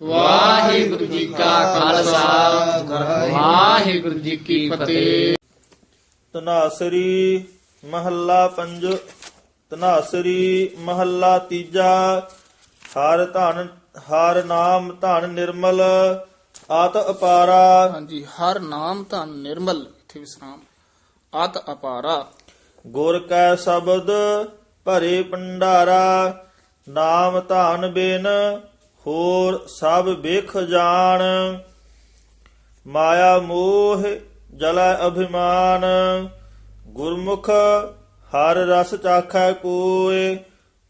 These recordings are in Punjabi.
ਵਾਹਿਗੁਰੂ ਜੀ ਕਾ ਖਾਲਸਾ। ਵਾਹਿਗੁਰੂ ਜੀ ਕੀ ਫਤਿਹ। ਤਨਾਸਰੀ ਮਹੱਲਾ ਪੰਜ ਤਨਾਸਰੀ ਮਹੱਲਾ ਤੀਜਾ। ਹਰ ਧਨ ਹਰ ਨਾਮ ਧਨ ਨਿਰਮਲ ਆਤ ਅਪਾਰਾ। ਹਾਂਜੀ ਹਰ ਨਾਮ ਤਾਂ ਨਿਰਮਲ ਇਥੇ ਵਿਸਰਾਮ। ਆਤ ਅਪਾਰਾ। ਗੁਰ ਕੈ ਸ਼ਬਦ ਭਰੇ ਭੰਡਾਰਾ ਨਾਮ ਧਨ ਬਿਨ ਹੋਰ ਸਭ ਵੇਖ ਜਾਣ। ਮਾਇਆ ਮੋਹ ਜਲੈ ਅਭਿਮਾਨ। ਗੁਰਮੁਖ ਹਰ ਰਸ ਚਾਖੈ ਕੋਇ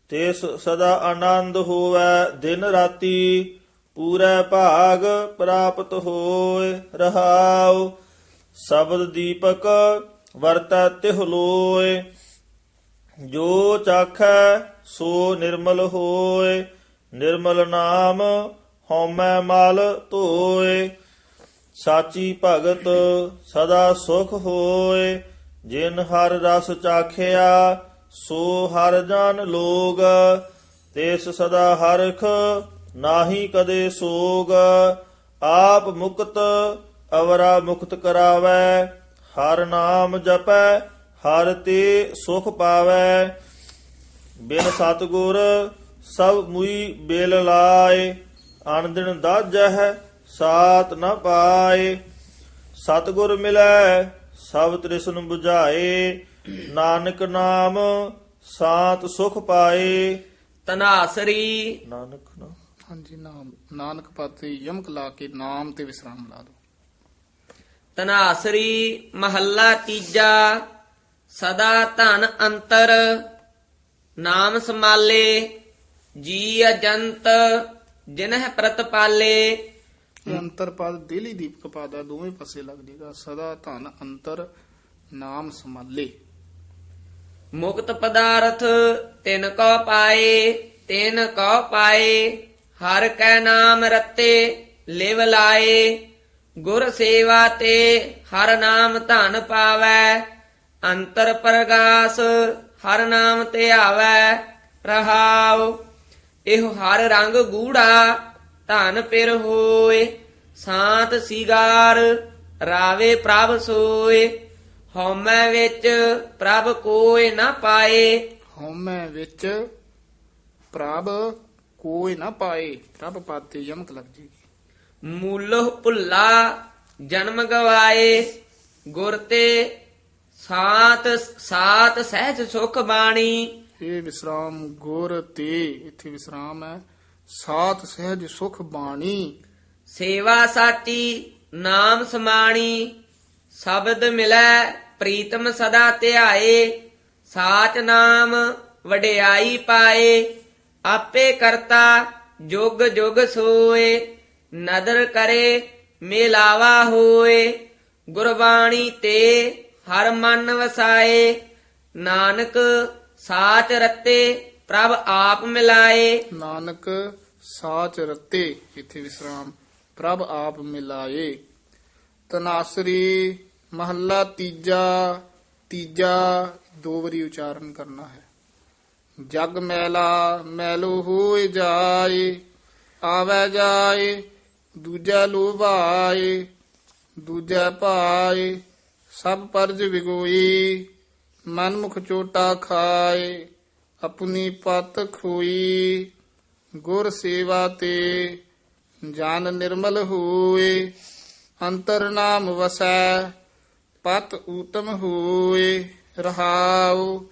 ਤਿਸ ਸਦਾ ਆਨੰਦ ਹੋਵੈ ਦਿਨ ਰਾਤੀ। ਪੂਰੇ ਭਾਗ ਪ੍ਰਾਪਤ ਹੋਏ ਰਹਾਉ। ਸ਼ਬਦ ਦੀਪਕ ਵਰਤੈ ਤਿਹ ਲੋਏ। ਜੋ ਚਾਖੈ ਸੋ ਨਿਰਮਲ ਹੋਏ। ਨਿਰਮਲ ਨਾਮ ਹਉਮੈ ਮਲ ਧੋਏ, ਸਾਚੀ ਭਗਤ ਸਦਾ ਸੁਖ ਹੋਏ, ਜਿਨ ਹਰ ਰਸ ਚਾਖਿਆ, ਸੋ ਹਰ ਜਨ ਲੋਗ, ਤੇਸ ਸਦਾ ਹਰਖ ਨਾਹੀ ਕਦੇ ਸੋਗ, ਆਪ ਮੁਕਤ ਅਵਰਾ ਮੁਕਤ ਕਰਾਵੈ, ਹਰ ਨਾਮ ਜਪੈ, ਹਰ ਤੇ ਸੁਖ ਪਾਵੈ, ਬਿਨ ਸਤਗੁਰ ਸਭ ਮੁਈ ਬੇਲ ਲਾਏ ਅਨ ਦਿਨ ਦਾਜਹਿ ਸਾਤ ਨ ਪਾਏ। ਸਤਗੁਰ ਮਿਲੈ ਸਭ ਤ੍ਰਿਸ਼ਨ 부ਝਾਏ ਨਾਨਕ ਨਾਮ ਸਾਤ ਸੁਖ ਪਾਏ। ਤਨਾਸਰੀ। ਨਾਨਕ ਨਾਮ ਹਾਂਜੀ ਨਾਮ। ਨਾਨਕ ਪਾਤੇ ਯਮਕ ਲਾ ਕੇ ਨਾਮ ਤੇ ਵਿਸਰਾਮ ਲਾ ਦੋ ਤਨਾਸਰੀ ਮਹੱਲਾ ਤੀਜਾ। ਸਦਾ ਧਨ ਅੰਤਰ ਨਾਮ ਸਮਾਲੇ ਜੀ ਅਜੰਤ ਜਿਨਹਿ ਪ੍ਰਤਪਾਲੇ ਅੰਤਰ ਪਦ ਦਿੱਲੀ ਦੀਪਕ ਪਾਦਾ ਦੋਵੇਂ ਪਾਸੇ ਲੱਗ ਜੇਗਾ। ਸਦਾ ਧਨ ਅੰਤਰ ਨਾਮ ਸਮਾਲੇ ਮੁਕਤ ਪਦਾਰਥ ਤਿਨ ਕੋ ਪਾਏ ਤਿਨ ਕੋ ਪਾਏ। ਹਰ ਕੈ ਨਾਮ ਰਤੇ ਲਿਵ ਲਾਏ। ਗੁਰ ਸੇਵਾ ਤੇ ਹਰ ਨਾਮ ਧਨ ਪਾਵੈ। ਅੰਤਰ ਪ੍ਰਗਾਸ ਹਰ ਨਾਮ ਤੇ ਆਵੈ। ਰਹਾਉ। ਇਹ ਹਰ ਰੰਗ ਗੂੜਾ ਧਨ ਪਿਰ ਹੋਏ ਸਾਤ ਸਿਗਾਰ ਰਾਵੇ ਪ੍ਰਭ ਸੋਏ। ਹਉਮੈ ਵਿੱਚ ਪ੍ਰਭ ਕੋਇ ਨਾ ਪਾਏ। ਹਉਮੈ ਵਿੱਚ ਪ੍ਰਭ ਕੋਈ ਨਾ ਪਾਏ। ਪ੍ਰਭ ਪਾਤੇ ਯਮਕ ਲੱਗ ਜੇਗੀ। ਮੂਲਹ ਭੁੱਲਾ ਜਨਮ ਗਵਾਏ। ਗੁਰ ਤੇ ਸਾਤ ਸਾਤ ਸਹਿਜ ਸੁਖ ਬਾਣੀ। ਇਹ ਵਿਸਰਾਮ ਗੁਰ ਤੇ, ਇੱਥੇ ਵਿਸਰਾਮ ਹੈ। ਸਾਤ ਸਹਿਜ ਸੁਖ ਬਾਣੀ। ਸੇਵਾ ਸਾਚੀ, ਨਾਮ ਸਮਾਣੀ, ਸ਼ਬਦ ਮਿਲੈ, ਪ੍ਰੀਤਮ ਸਦਾ ਧਿਆਏ, ਸਾਚ ਨਾਮ ਵਡਿਆਈ ਪਾਏ, ਆਪੇ ਕਰਤਾ ਜੁਗ ਜੁਗ ਸੋਏ, ਨਦਰ ਕਰੇ, ਮੇਲਾਵਾ ਹੋਏ, ਗੁਰਬਾਣੀ ਤੇ ਹਰ ਮਨ ਵਸਾਏ, ਨਾਨਕ ਸਾਚ ਰਤੇ ਪ੍ਰਭ ਆਪ ਮਿਲਾਏ। ਨਾਨਕ ਸਾਚ ਰਤੇ, ਇੱਥੇ ਵਿਸਰਾਮ। ਪ੍ਰਭ ਆਪ ਮਿਲਾਏ। ਤਨਾਸਰੀ ਮਹੱਲਾ ਤੀਜਾ ਤੀਜਾ, ਦੋ ਵਾਰੀ ਉਚਾਰਨ ਕਰਨਾ ਹੈ। ਜਗ ਮੈਲਾ, ਮੈਲੋ ਹੋਏ ਜਾਏ, ਆਵੇ ਜਾਏ, ਦੂਜਾ ਲੋਭਾਏ, ਦੂਜਾ ਭਾਏ, ਸਭ ਪਰਜ ਵਿਗੋਈ ਮਨਮੁਖ ਚੋਟਾ ਖਾਏ, ਆਪਣੀ ਪਤ ਖੋਈ। ਗੁਰ ਸੇਵਾ ਤੇ ਜਾਨ ਨਿਰਮਲ ਹੋਏ, ਅੰਤਰ ਨਾਮ ਵਸੈ, ਪਤ ਊਤਮ ਹੋਏ, ਰਹਾਉ।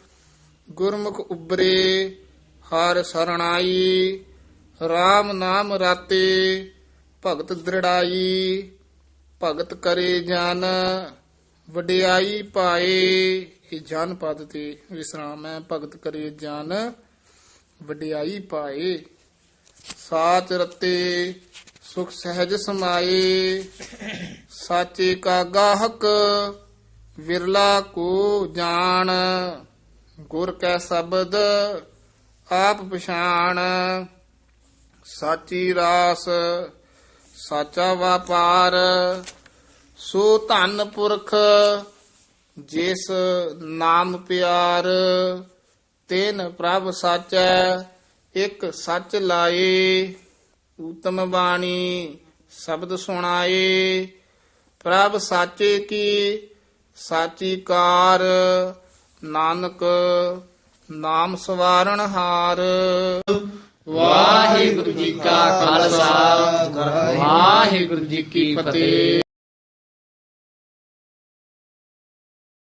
ਗੁਰਮੁਖ ਉਬਰੇ ਹਰ ਸਰਣਾਈ। RAM ਨਾਮ ਰਾਤੇ, ਭਗਤ ਦ੍ਰਿੜਾਈ। ਭਗਤ ਕਰੇ ਜਨ ਵਡਿਆਈ ਪਾਏ ਇਹ ਜਨ ਪਦ ਤੇ ਵਿਸਰਾਮ ਹੈ, ਭਗਤ ਕਰੇ ਜਨ, ਵਡਿਆਈ ਪਾਏ। ਸਾਚ ਰਤੇ, ਸੁਖ ਸਹਿਜ ਸਮਾਏ। ਸਾਚੇ ਕਾ ਗਾਹਕ, ਵਿਰਲਾ ਕੋ ਜਾਣ। ਗੁਰ ਕੈ ਸ਼ਬਦ, ਆਪ ਪਛਾਣ। ਸਾਚੀ ਰਾਸ, ਸਾਚਾ ਵਪਾਰ। ਸੋ ਧਨ ਪੁਰਖ, ਜਿਸ ਨਾਮ ਪਿਆਰ, ਤਿਨ ਪ੍ਰਭ ਸਾਚੈ, ਇੱਕ ਸੱਚ ਲਾਏ ਊਤਮ ਬਾਣੀ ਸ਼ਬਦ ਸੁਣਾਏ, ਪ੍ਰਭ ਸਾਚੇ ਕੀ, ਸਾਚੀ ਕਾਰ, ਨਾਨਕ ਨਾਮ ਸਵਾਰਣ ਹਾਰ। ਵਾਹਿਗੁਰੂ ਜੀ ਕਾ ਖਾਲਸਾ, ਵਾਹਿਗੁਰੂ ਜੀ ਕੀ ਫਤਿਹ।